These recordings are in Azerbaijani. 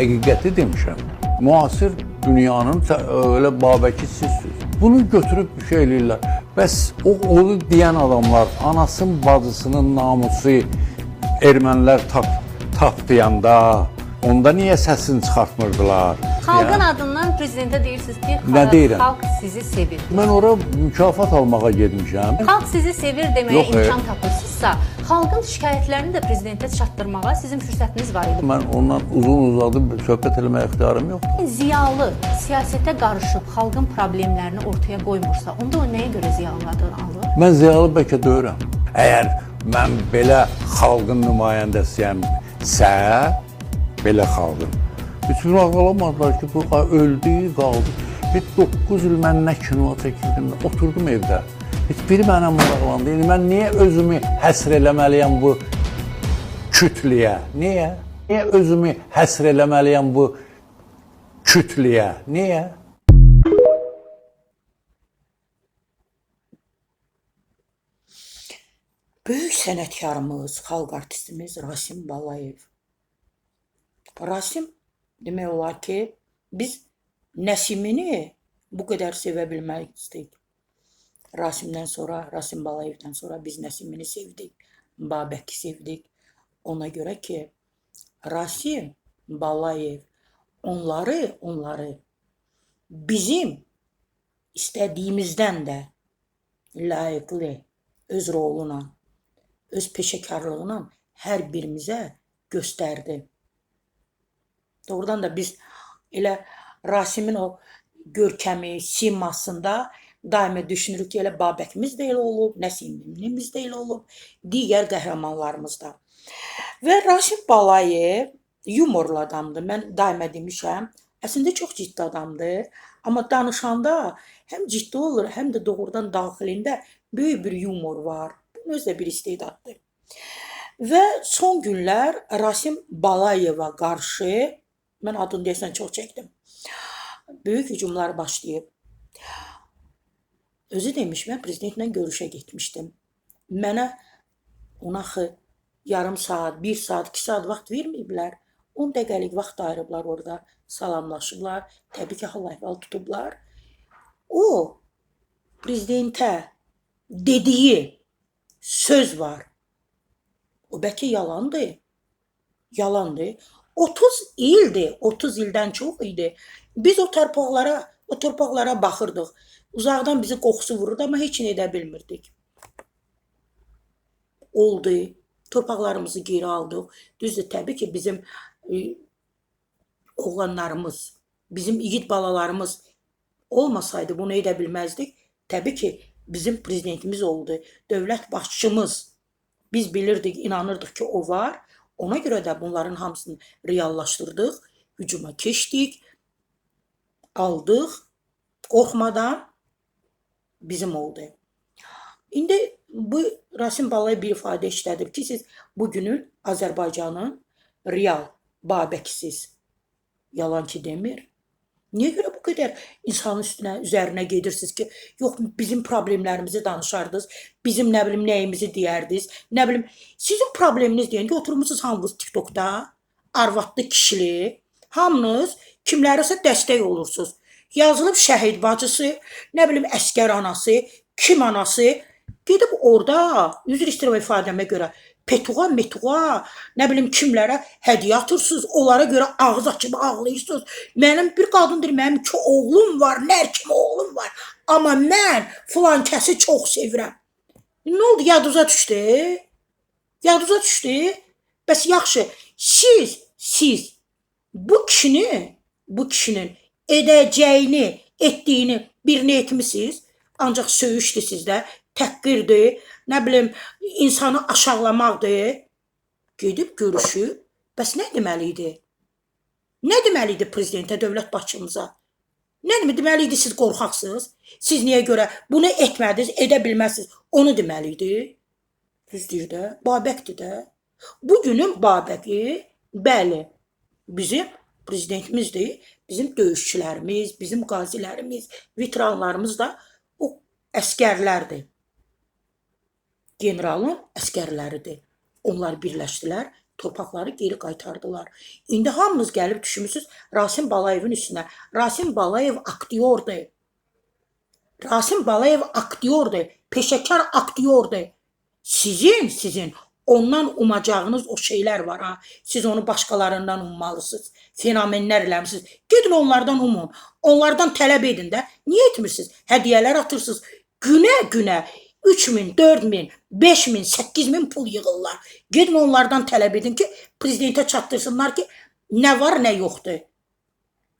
həqiqəti demişəm. Müasir dünyanın elə Babəki sizsiz. Bunu götürüb bir şey eləyirlər. Bəs o onu deyən adamlar anasının, bacısının namusu ermənilər tap tapdayanda onda niyə səsini çıxartmırdılar? Xalqın adından prezidentə deyirsiniz ki, Nə deyirəm? xalq sizi sevir. mən ora mükafat almağa getmişəm. Xalq sizi sevir deməyə Yox, e- imkan tapırsınızsa, xalqın şikayətlərini də prezidentə çatdırmağa sizin fürsətiniz var idi. Mən ondan uzun uzadı söhbət eləməyə ixtiyarım yoxdur. Ziyalı siyasətə qarışıb xalqın problemlərini ortaya qoymursa, onda o nəyə görə ziyalı adını alır? Mən ziyalı bəlkə deyirəm. Əgər mən belə xalqın nümayəndəsiyəmsə, belə xalqın. Bütün ağlamadılar ki, bu öldü, qaldı. Bir 9 il mən nə kino çəkirdim, oturdum evdə. Heç biri mənə maraqlandı. İndi mən niyə özümü həsr eləməliyəm bu kütləyə? Niyə? Niyə özümü həsr eləməliyəm bu kütləyə? Niyə? Böyük sənətkarımız, xalq artistimiz Rasim Balayev. Rasim demək olar ki, biz Nəsimini bu qədər sevə bilməkdik. Rasimdən sonra, Rasim Balayevdən sonra biz Nəsimini sevdik, Babəki sevdik. Ona görə ki, Rasim Balayev onları, onları bizim istədiyimizdən də layiqli öz roluna, öz peşəkarlığına hər birimizə göstərdi. Doğrudan da biz elə Rasimin o görkəmi, simasında daima düşünürük ki, elə Babəkimiz də elə olub, Nəsimimiz də elə olub, digər qəhrəmanlarımız da. Və Rasim Balayev yumorlu adamdır. Mən daima demişəm, əslində çox ciddi adamdır, amma danışanda həm ciddi olur, həm də doğrudan daxilində böyük bir yumor var. Bu özü də bir istedaddır. Və son günlər Rasim Balayeva qarşı mən adını deyəsən çox çəkdim. Böyük hücumlar başlayıb. Özü demiş mən prezidentlə görüşə getmişdim. Mənə ona axı yarım saat, 1 saat, 2 saat vaxt verməyiblər. 10 dəqiqəlik vaxt ayırıblar orada, salamlaşıblar, təbii ki, hal-əhval tutublar. O prezidentə dediyi söz var. O bəlkə yalandır. Yalandır. 30 ildir, 30 ildən çox idi. Biz o torpaqlara, o torpaqlara baxırdıq. Uzaqdan bizi qoxusu vururdu, amma heç nə edə bilmirdik. Oldu. Torpaqlarımızı geri aldıq. Düzdür, təbii ki, bizim e, oğlanlarımız, bizim igid balalarımız olmasaydı bunu edə bilməzdik. Təbii ki, bizim prezidentimiz oldu, dövlət başçımız. Biz bilirdik, inanırdıq ki, o var. Ona görə də bunların hamısını reallaşdırdıq, hücuma keçdik, aldıq, qorxmadan bizim oldu. İndi bu Rasim Balayev bir ifadə işlədib ki, siz bugünün Azərbaycanın real Babəkisiz. Yalan ki demir. Niyə görə bu qədər insanın üstünə, üzərinə gedirsiniz ki, yox bizim problemlərimizi danışardınız, bizim nə bilim nəyimizi deyərdiniz, nə bilim sizin probleminiz deyəndə oturmusunuz hamınız TikTokda, arvadlı kişili, hamınız kimlərisə dəstək olursunuz. Yazılıb şəhid bacısı, nə bilim əskər anası, kim anası gedib orada üzr istəyirəm ifadəmə görə petuğa, metuğa, nə bilim kimlərə hədiyyə atırsınız, onlara görə ağız açıb ağlayırsınız. Mənim bir qadın deyir, mənim iki oğlum var, nər kimi oğlum var. Amma mən filan kəsi çox sevirəm. Nə oldu? Yadınıza düşdü? Yadınıza düşdü? Bəs yaxşı, siz, siz bu kişini, bu kişinin edəcəyini, etdiyini birini etmisiniz. Ancaq söyüşdür sizdə, təhqirdir, nə bilim, insanı aşağılamaqdır. Gedib görüşüb, bəs nə deməli idi? Nə deməli idi prezidentə, dövlət başçımıza? Nə deməli, idi siz qorxaqsınız? Siz niyə görə bunu etmədiniz, edə bilməzsiniz? Onu deməli idi. Düzdür də, Babəkdir də. Bu günün Babəki, bəli, bizim prezidentimizdir. Bizim döyüşçülərimiz, bizim qazilərimiz, veteranlarımız da o əskərlərdir. Generalın əskərləridir. Onlar birləşdilər, torpaqları geri qaytardılar. İndi hamınız gəlib düşmüsüz Rasim Balayevin üstünə. Rasim Balayev aktyordur. Rasim Balayev aktyordur, peşəkar aktyordur. Sizin, sizin ondan umacağınız o şeylər var ha. Siz onu başqalarından ummalısınız. Fenomenlər eləmisiniz. Gedin onlardan umun. Onlardan tələb edin də. Niyə etmirsiniz? Hədiyyələr atırsınız. Günə-günə 3000, 4000, 5000, 8000 pul yığırlar. Gedin onlardan tələb edin ki, prezidentə çatdırsınlar ki, nə var, nə yoxdur.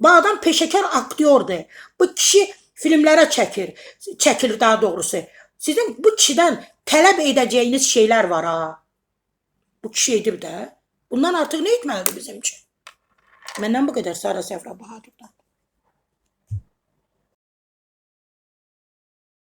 Bu adam peşəkar aktyordur. Bu kişi filmlərə çəkir. Çəkir daha doğrusu. Sizin bu kişidən tələb edəcəyiniz şeylər var ha. Bu kişi edib də. Bundan artıq nə etməlidir bizim üçün? Məndən bu qədər Sara Səfra Bahadurdan.